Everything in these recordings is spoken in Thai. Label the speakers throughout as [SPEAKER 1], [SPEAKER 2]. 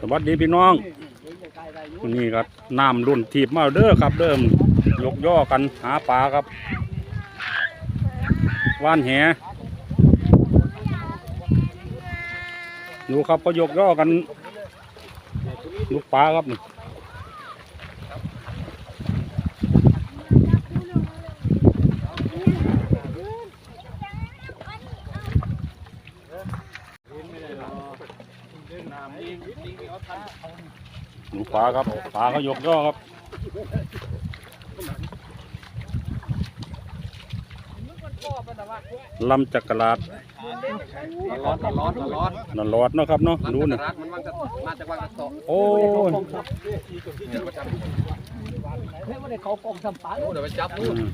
[SPEAKER 1] สวัสดีพี่น้องนี่ครับน้ำรุ่นทีบมาเด้อครับเดิมยกย่อกันหาปลาครับว่านแหดูครับก็ยกย่อกันลูกปลาครับนี่ ลูกปลาครับปลาก็ยกย่อครับลำจักรลาด
[SPEAKER 2] ร้อนร้อนร้อน
[SPEAKER 1] นอนรอดเนาะครับเนาะดูนี่
[SPEAKER 2] รักมันมันจะมาจากวังกระโต
[SPEAKER 1] โอ้ย
[SPEAKER 3] เฮ้ยวันนี้เขากองทำปลา
[SPEAKER 2] โอ้เดี๋ยวไปจับ
[SPEAKER 1] อื
[SPEAKER 2] นู่น
[SPEAKER 1] ม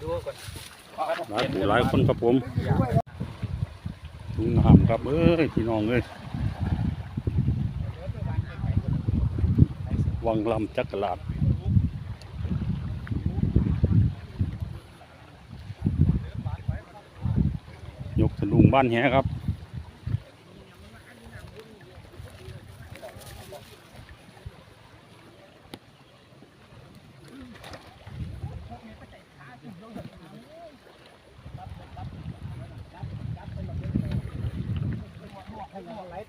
[SPEAKER 2] ดูก่อน
[SPEAKER 1] หลายผู้หลายคนครับผม ลุงน้ำครับเอ้ยพี่น้องเอ้ยวังลำจักรลาดยกสลุงบ้านแหครับ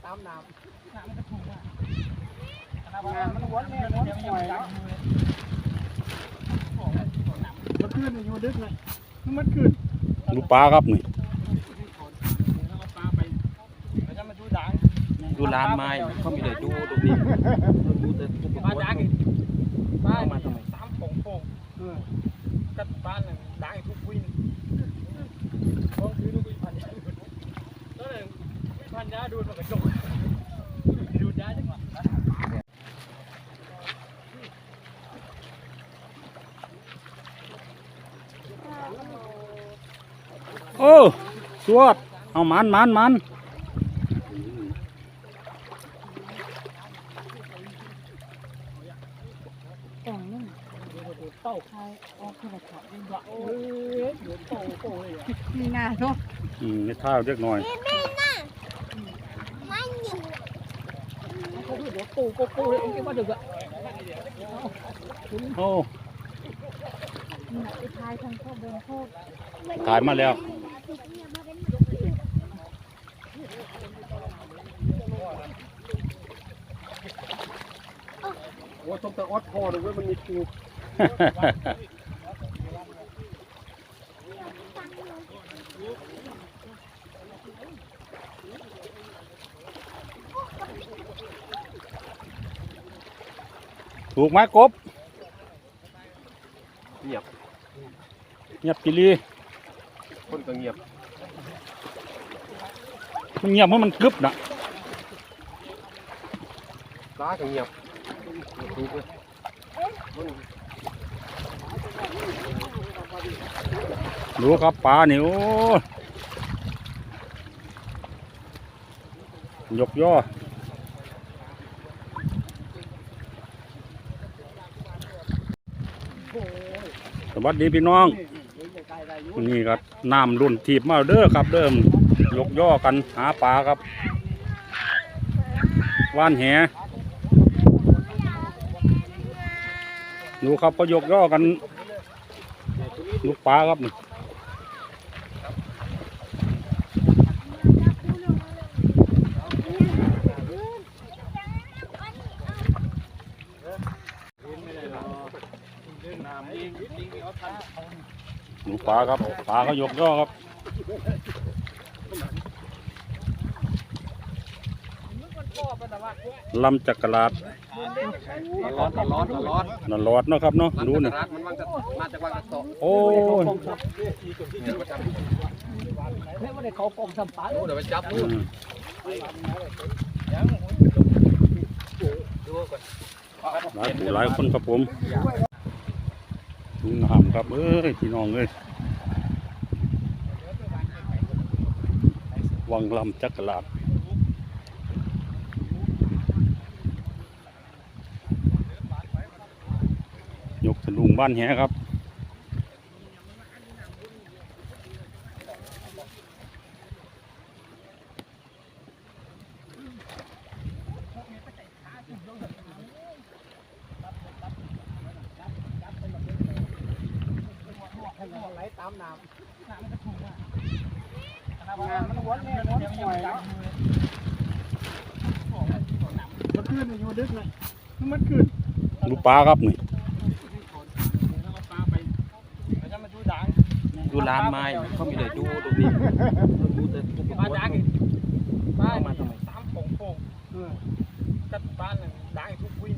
[SPEAKER 3] ตามน้ำน้ำมันก็ถูกอะน้ำมันวนแม่วนปล่อยแล้วมันขึ้นอยู่ดึกเลยมันขึ้น
[SPEAKER 1] ลูกปลาครับนี่
[SPEAKER 2] ดูร้านไม้เขามีแต่ดูตรงนี้ดูแต่ทุกคน
[SPEAKER 4] บ้านดังอีกบ้านสามโป่งโป่งกับบ้านหนึ่งดังอีกทุกวินก็คือลูกวิพันยาดูดแล้วหนึ่งวิพันยาดูดมันกระจกดูดยาจังหวะ
[SPEAKER 1] โอ้สวดเอามันมันมัน
[SPEAKER 3] ต่างนั่นเต่าคายออกขนาดขาดยิ่งละโอ้ยเดี๋ยวโตโตเลยอะมีหน้าเนาะ
[SPEAKER 1] อืมในท่าเล็กหน่อย
[SPEAKER 3] เขาเดี๋ยวโตโกโก้เลยองค์ว่าเด็กอะ
[SPEAKER 1] โอ้
[SPEAKER 3] ไอ้ทายทางข้อเดินข้อ
[SPEAKER 1] ถ่ายมาแล้ว
[SPEAKER 2] โอ้ต้องแต่อดคอเลยว่ามันมีคิว
[SPEAKER 1] ถูกไหมกบ
[SPEAKER 2] เงียบ
[SPEAKER 1] เงียบกิลี
[SPEAKER 2] คนก็เงียบ
[SPEAKER 1] มันเงียบเพราะมันกึบนะ
[SPEAKER 2] ตาก็เงียบดูเลย
[SPEAKER 1] ดูครับปลานี่โอ้ยกย่อสวัสดีพี่น้องวั นนี้ครับน้ำรุ่นทีบมาเด้อครับเดิมยกย่อกันหาปลาครับว่านแหดูครับก็ยกย่อกันลูกปลาครับ นี่ลูกปลาครับปลาก็ยกย่อครับลำจักรลาด
[SPEAKER 2] ร้อนร้อนร้อน
[SPEAKER 1] นอนรอดเนาะครับเนาะดูนี่
[SPEAKER 2] รักมันมันจะมาจากวังกระโต
[SPEAKER 1] โอ้ย
[SPEAKER 3] เฮ้ยวันนี้เขากองทำปลา
[SPEAKER 2] โอ้เดี๋ยวไปจับ
[SPEAKER 1] อื
[SPEAKER 2] นู่น
[SPEAKER 1] ม
[SPEAKER 2] ดูก่อน
[SPEAKER 1] หลายผู้หลายคนครับผม ลุงหำครับ เอ้ยพี่น้องเอ้ยวังลำจักรลาดยกสลุงบ้านแหครับ ไหล
[SPEAKER 4] ตามน้ำน้ำมันกระทุ่งอะน้ำมันวนเนี่ยวนปล่อยแล้วมันขึ้นอยู่ดึกเลยมันขึ้น
[SPEAKER 1] ดูปลาครับนี่
[SPEAKER 4] ดู
[SPEAKER 2] ร้านไม้เขามีเลยดูตรงนี้ดูแต่ทุกค
[SPEAKER 4] ปลาดังอีกปลา
[SPEAKER 2] เอามาทำไม
[SPEAKER 4] สามโป่งโป่งกัดบ้านน่ะด่างทุกวิน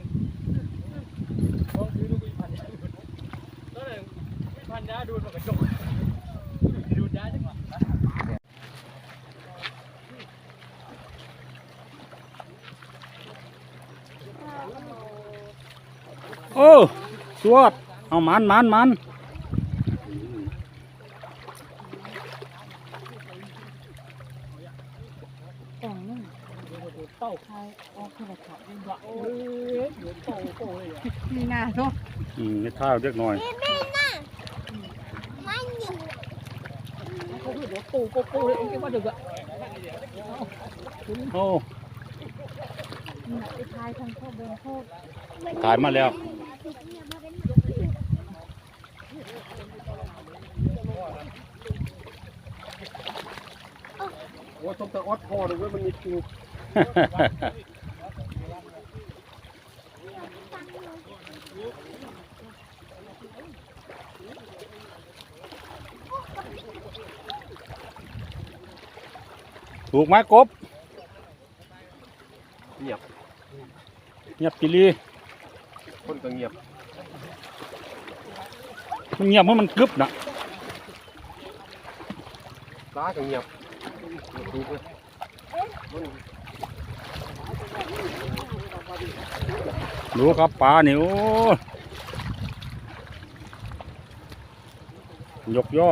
[SPEAKER 4] ต้องคือลูกวิพันยาดูดแล้วเนี่ยวิพันยาดูดมันกระจกดูดยาจังหวะ
[SPEAKER 1] โอ้สวดเอามันมันมัน
[SPEAKER 3] นี่นาเนาะ
[SPEAKER 1] อืมให้ข้าวเล็กหน่อย
[SPEAKER 3] โตโตโตเลยเองว่าเดี๋ยวอะ
[SPEAKER 1] โอ้
[SPEAKER 3] ไอ้ทายทางเข้าเบนโคตร
[SPEAKER 1] ถ่ายมาแล้ว
[SPEAKER 2] โอ้ต้องตะออดพอเลยเว้ยมันมีคิว
[SPEAKER 1] ถูกไหมกบ
[SPEAKER 2] เงียบ
[SPEAKER 1] เงียบจิลี
[SPEAKER 2] คนก็เงียบ
[SPEAKER 1] มันเงียบเพราะมันกึบนะ
[SPEAKER 2] ปลาก็เงียบดูเลย
[SPEAKER 1] ดูครับปลานี่โอ้ยยกย่อ